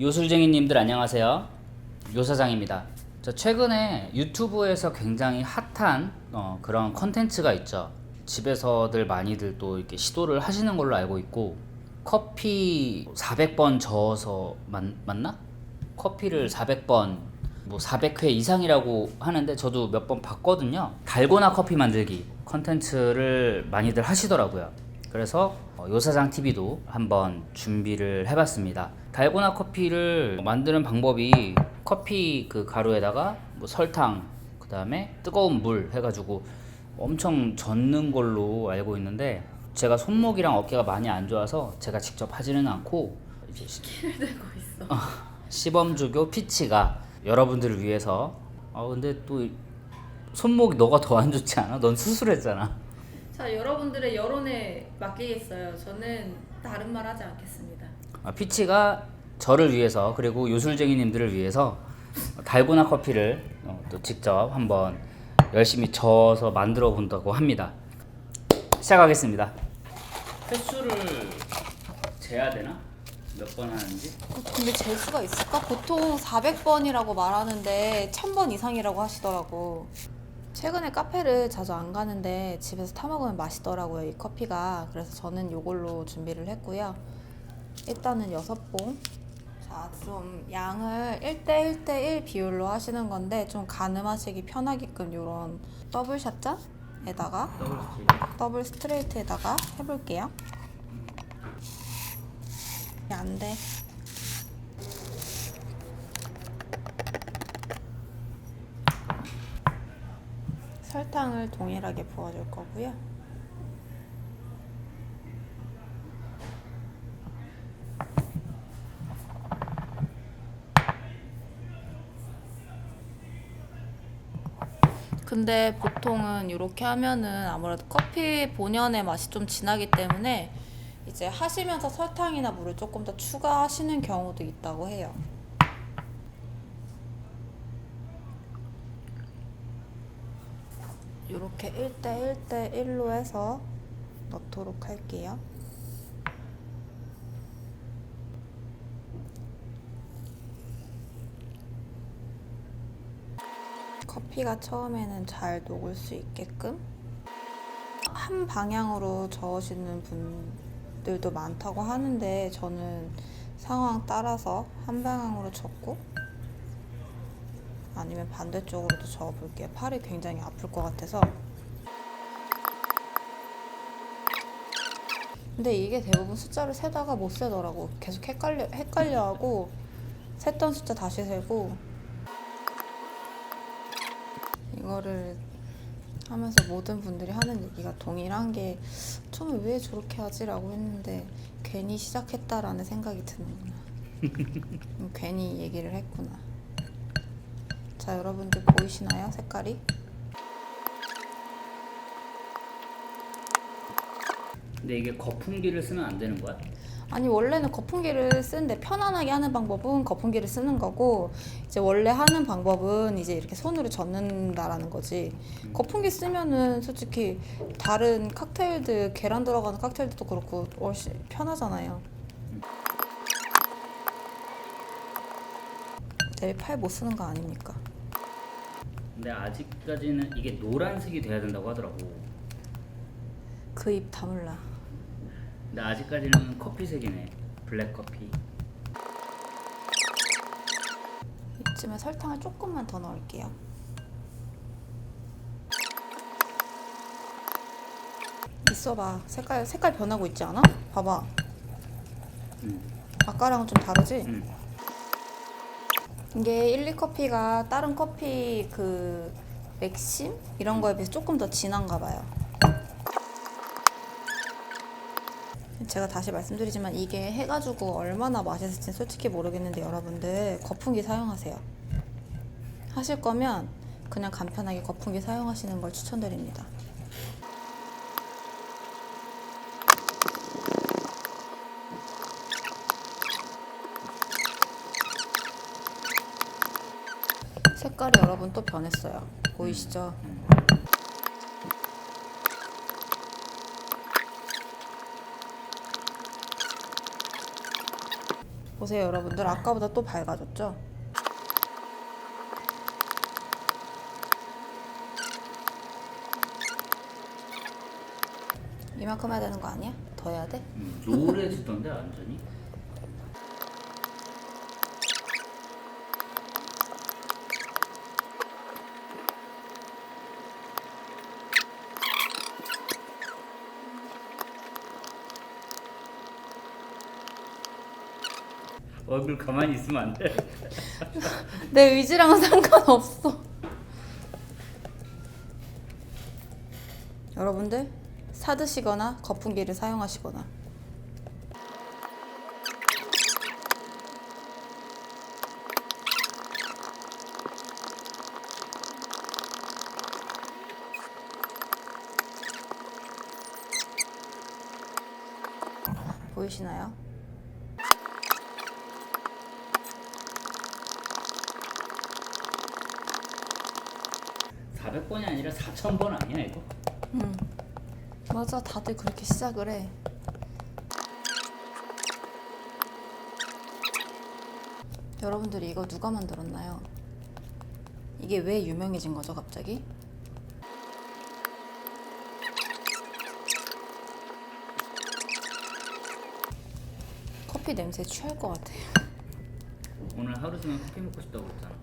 요술쟁이님들 안녕하세요. 요사장입니다. 저 최근에 유튜브에서 굉장히 핫한 어, 그런 컨텐츠가 있죠. 집에서들 많이들 또 이렇게 시도를 하시는 걸로 알고 있고 커피 400번 저어서 맞, 맞나? 커피를 400번 뭐 400회 이상이라고 하는데 저도 몇 번 봤거든요. 달고나 커피 만들기 컨텐츠를 많이들 하시더라고요. 그래서 어, 요사장 TV도 한번 준비를 해봤습니다. 달고나 커피를 만드는 방법이 커피 그 가루에다가 뭐 설탕, 그 다음에 뜨거운 물 해가지고 엄청 젓는 걸로 알고 있는데 제가 손목이랑 어깨가 많이 안 좋아서 제가 직접 하지는 않고 이제 시- 어, 시범주교 피치가 여러분들을 위해서 아 근데 또 이- 손목이 너가 더 안 좋지 않아? 넌 수술했잖아. 자 여러분들의 여론에 맡기겠어요. 저는 다른 말 하지 않겠습니다. 아, 피치가 저를 위해서 그리고 요술쟁이님들을 위해서 달고나 커피를 어, 또 직접 한번 열심히 저어서 만들어 본다고 합니다. 시작하겠습니다. 횟수를 재야 되나? 몇 번 하는지? 어, 근데 잴 수가 있을까? 보통 400번이라고 말하는데 1000번 이상이라고 하시더라고. 최근에 카페를 자주 안 가는데 집에서 타 먹으면 맛있더라고요, 이 커피가. 그래서 저는 이걸로 준비를 했고요. 일단은 6봉. 자, 좀 양을 1대 1대 1 비율로 하시는 건데 좀 가늠하시기 편하게끔 이런 더블 샷잔에다가 더블 스트레이트에다가 해볼게요. 안 돼. 설탕을 동일하게 부어줄 거고요. 근데 보통은 이렇게 하면은 아무래도 커피 본연의 맛이 좀 진하기 때문에 이제 하시면서 설탕이나 물을 조금 더 추가하시는 경우도 있다고 해요. 이렇게 1대 1대 1로 해서 넣도록 할게요. 커피가 처음에는 잘 녹을 수 있게끔 한 방향으로 저으시는 분들도 많다고 하는데 저는 상황 따라서 한 방향으로 젓고 아니면 반대쪽으로도 저어볼게요. 팔이 굉장히 아플 것 같아서. 근데 이게 대부분 숫자를 세다가 못 세더라고. 계속 헷갈려 헷갈려하고 셌던 숫자 다시 세고 이거를 하면서 모든 분들이 하는 얘기가 동일한 게 처음에 왜 저렇게 하지라고 했는데 괜히 시작했다라는 생각이 드는구나. 음, 괜히 얘기를 했구나. 자, 여러분들 보이시나요? 색깔이? 근데 이게 거품기를 쓰면 안 되는 거야? 아니 원래는 거품기를 쓰는데 편안하게 하는 방법은 거품기를 쓰는 거고 이제 원래 하는 방법은 이제 이렇게 손으로 젓는다라는 거지 거품기 쓰면은 솔직히 다른 칵테일들 계란 들어가는 칵테일들도 그렇고 훨씬 편하잖아요 내일 팔 못 쓰는 거 아닙니까? 근데 아직까지는 이게 노란색이 돼야 된다고 하더라고. 그 입 다물라 근데 아직까지는 커피색이네. 블랙 커피. 이쯤에 설탕을 조금만 더 넣을게요 있어봐 색깔 색깔 변하고 있지 않아? 봐봐 응. 아까랑은 좀 다르지? 응. 이게 1, 2 커피가 다른 커피 그 맥심 이런 거에 비해서 조금 더 진한가 봐요. 제가 다시 말씀드리지만 이게 해가지고 얼마나 맛있을지 솔직히 모르겠는데 여러분들 거품기 사용하세요. 하실 거면 그냥 간편하게 거품기 사용하시는 걸 추천드립니다. 색깔이 여러분 또 변했어요. 보이시죠? 보세요 여러분들 아까보다 또 밝아졌죠? 이만큼 해야 되는 거 아니야? 더 해야 돼? 음, 노래지던데 완전히. 얼굴 가만히 있으면 안 돼. 내 의지랑은 상관없어. 여러분들 사드시거나 거품기를 사용하시거나 보이시나요? 400번이 아니라 4,000번 아니야 이거? 응. 맞아, 다들 그렇게 시작을 해. 여러분들이 이거 누가 만들었나요? 이게 왜 유명해진 거죠, 갑자기? 커피 냄새 취할 것 같아요. 오늘 하루 종일 커피 먹고 싶다고 그랬잖아.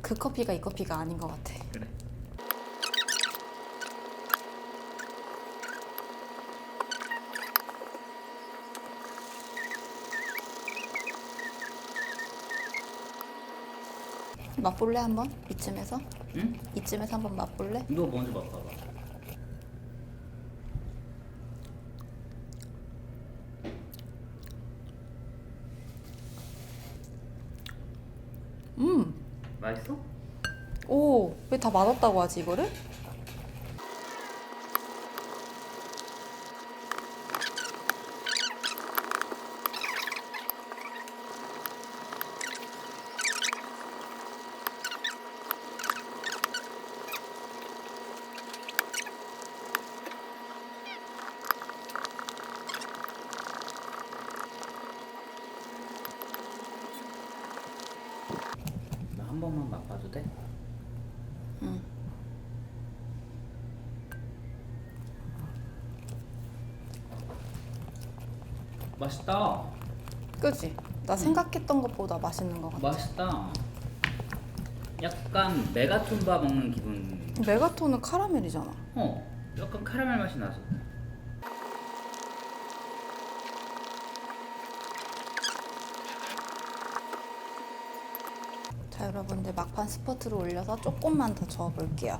그 커피가 이 커피가 아닌 것 같아. 그래. 맛볼래 한번? 이쯤에서? 응? 이쯤에서 한번 맛볼래? 너 먼저 맛봐봐. 음. 맛있어? 오, 왜 다 맛없다고 하지 이거를? 번만 맛봐도 돼? 응. 맛있다. 그지? 나 생각했던 것보다 맛있는 것 같아. 맛있다. 약간 메가톤 바 먹는 기분. 메가톤은 카라멜이잖아. 어, 약간 카라멜 맛이 나서. 자, 여러분들 막판 스퍼트를 올려서 조금만 더 저어볼게요.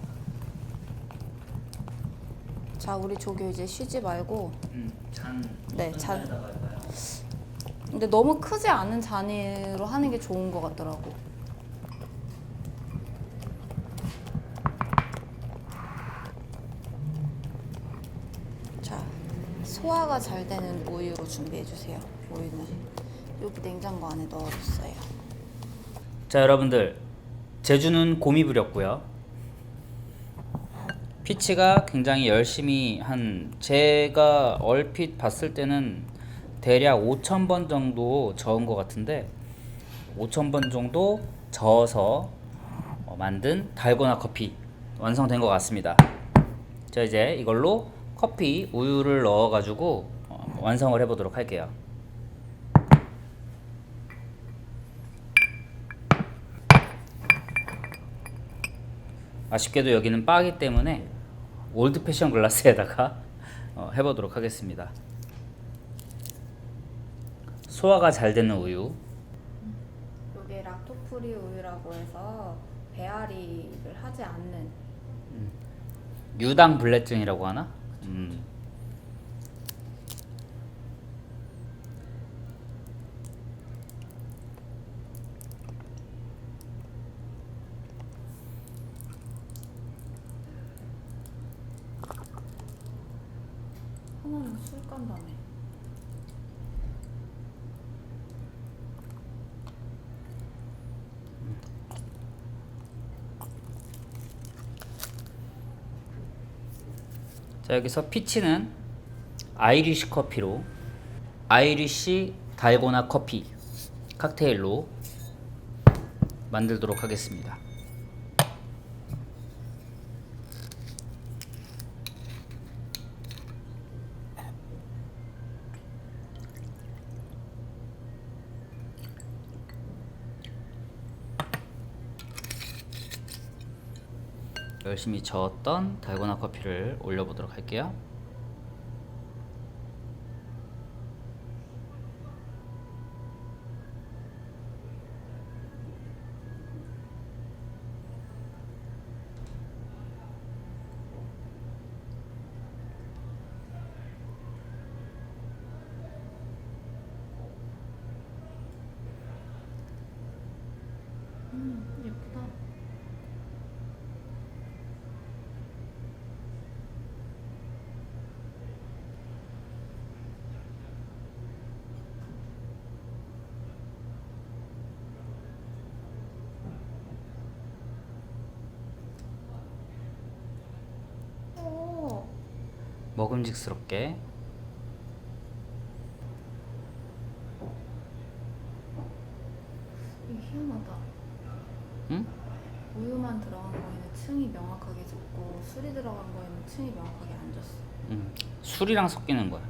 자, 우리 조교 이제 쉬지 말고. 음, 잔. 네, 잔. 잔에다가 할까요? 근데 너무 크지 않은 잔으로 하는 게 좋은 것 같더라고. 자, 소화가 잘 되는 우유로 준비해 주세요. 우유는 여기 냉장고 안에 넣어뒀어요. 자 여러분들. 제주는 곰이 부렸고요. 피치가 굉장히 열심히 한 제가 얼핏 봤을 때는 대략 5,000번 정도 저은 것 같은데 5,000번 정도 저어서 어, 만든 달고나 커피 완성된 것 같습니다. 자 이제 이걸로 커피 우유를 넣어 가지고 어, 완성을 해 보도록 할게요 아쉽게도 여기는 바기 때문에 올드 패션 글라스에다가 어, 해보도록 하겠습니다. 소화가 잘 되는 우유. 이게 락토프리 우유라고 해서 배앓이를 하지 않는 유당 불내증이라고 하나? 음. 깐다며. 자 여기서 피치는 아이리시 커피로 아이리시 달고나 커피 칵테일로 만들도록 하겠습니다. 열심히 저었던 달고나 커피를 올려보도록 할게요. 예쁘다. 오, 먹음직스럽게 이거 희한하다. 응? 우유만 들어간 거에는 층이 명확하게 졌고 술이 들어간 거에는 층이 명확하게 안 졌어. 음, 술이랑 섞이는 거야.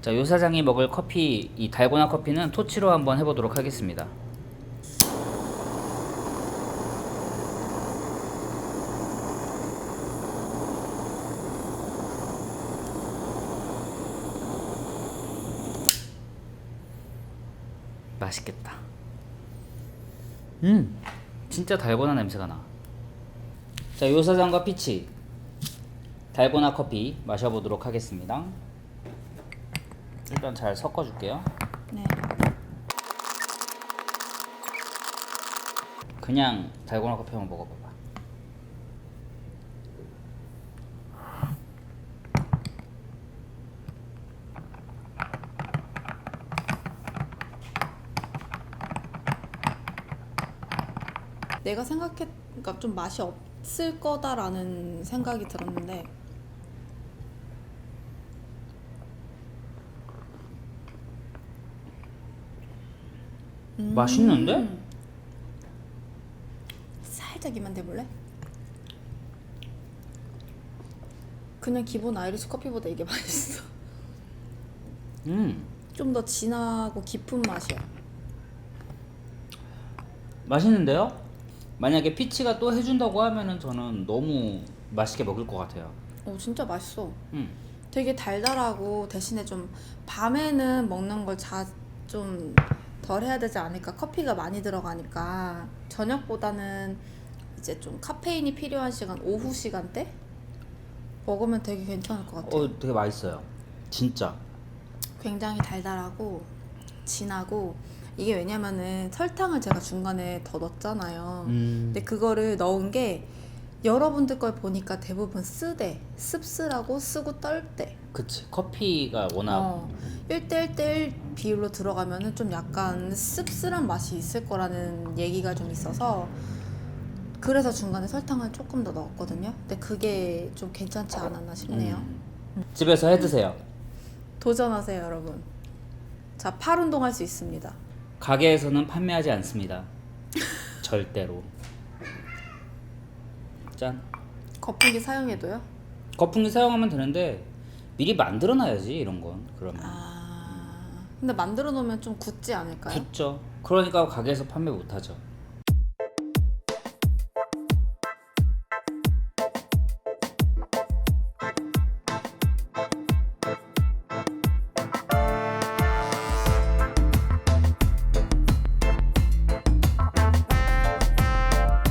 자, 요 사장이 먹을 커피, 이 달고나 커피는 토치로 한번 해보도록 하겠습니다. 맛있겠다. 음, 진짜 달고나 냄새가 나. 자, 요 사장과 피치 달고나 커피 마셔보도록 하겠습니다. 일단 잘 섞어줄게요. 네. 그냥 달고나 커피 한번 먹어봐봐. 내가 생각했, 그러니까 좀 맛이 없을 거다라는 생각이 들었는데 음. 맛있는데? 살짝 이만 대볼래? 그냥 기본 아이리시 커피보다 이게 맛있어. 음, 좀 더 진하고 깊은 맛이야. 맛있는데요? 만약에 피치가 또 해준다고 하면은 저는 너무 맛있게 먹을 것 같아요. 어 진짜 맛있어. 음, 되게 달달하고 대신에 좀 밤에는 먹는 걸 자 좀 덜 해야 되지 않을까 커피가 많이 들어가니까 저녁보다는 이제 좀 카페인이 필요한 시간 오후 시간대 먹으면 되게 괜찮을 것 같아요. 어, 되게 맛있어요. 진짜. 굉장히 달달하고 진하고 이게 왜냐면은 설탕을 제가 중간에 더 넣었잖아요. 음, 근데 그거를 넣은 게 여러분들 걸 보니까 대부분 쓰대 씁쓸하고 쓰고 떨대 그치. 커피가 워낙 어, 1대 1대1 비율로 들어가면은 좀 약간 씁쓸한 맛이 있을 거라는 얘기가 좀 있어서 그래서 중간에 설탕을 조금 더 넣었거든요. 근데 그게 좀 괜찮지 않았나 싶네요. 음. 집에서 해 드세요. 도전하세요, 여러분. 자, 팔 운동할 수 있습니다. 가게에서는 판매하지 않습니다. 절대로. 짠. 거품기 사용해도요? 거품기 사용하면 되는데 미리 만들어 놔야지 이런 건 그러면 아, 근데 만들어 놓으면 좀 굳지 않을까요? 굳죠 그러니까 가게에서 판매 못 하죠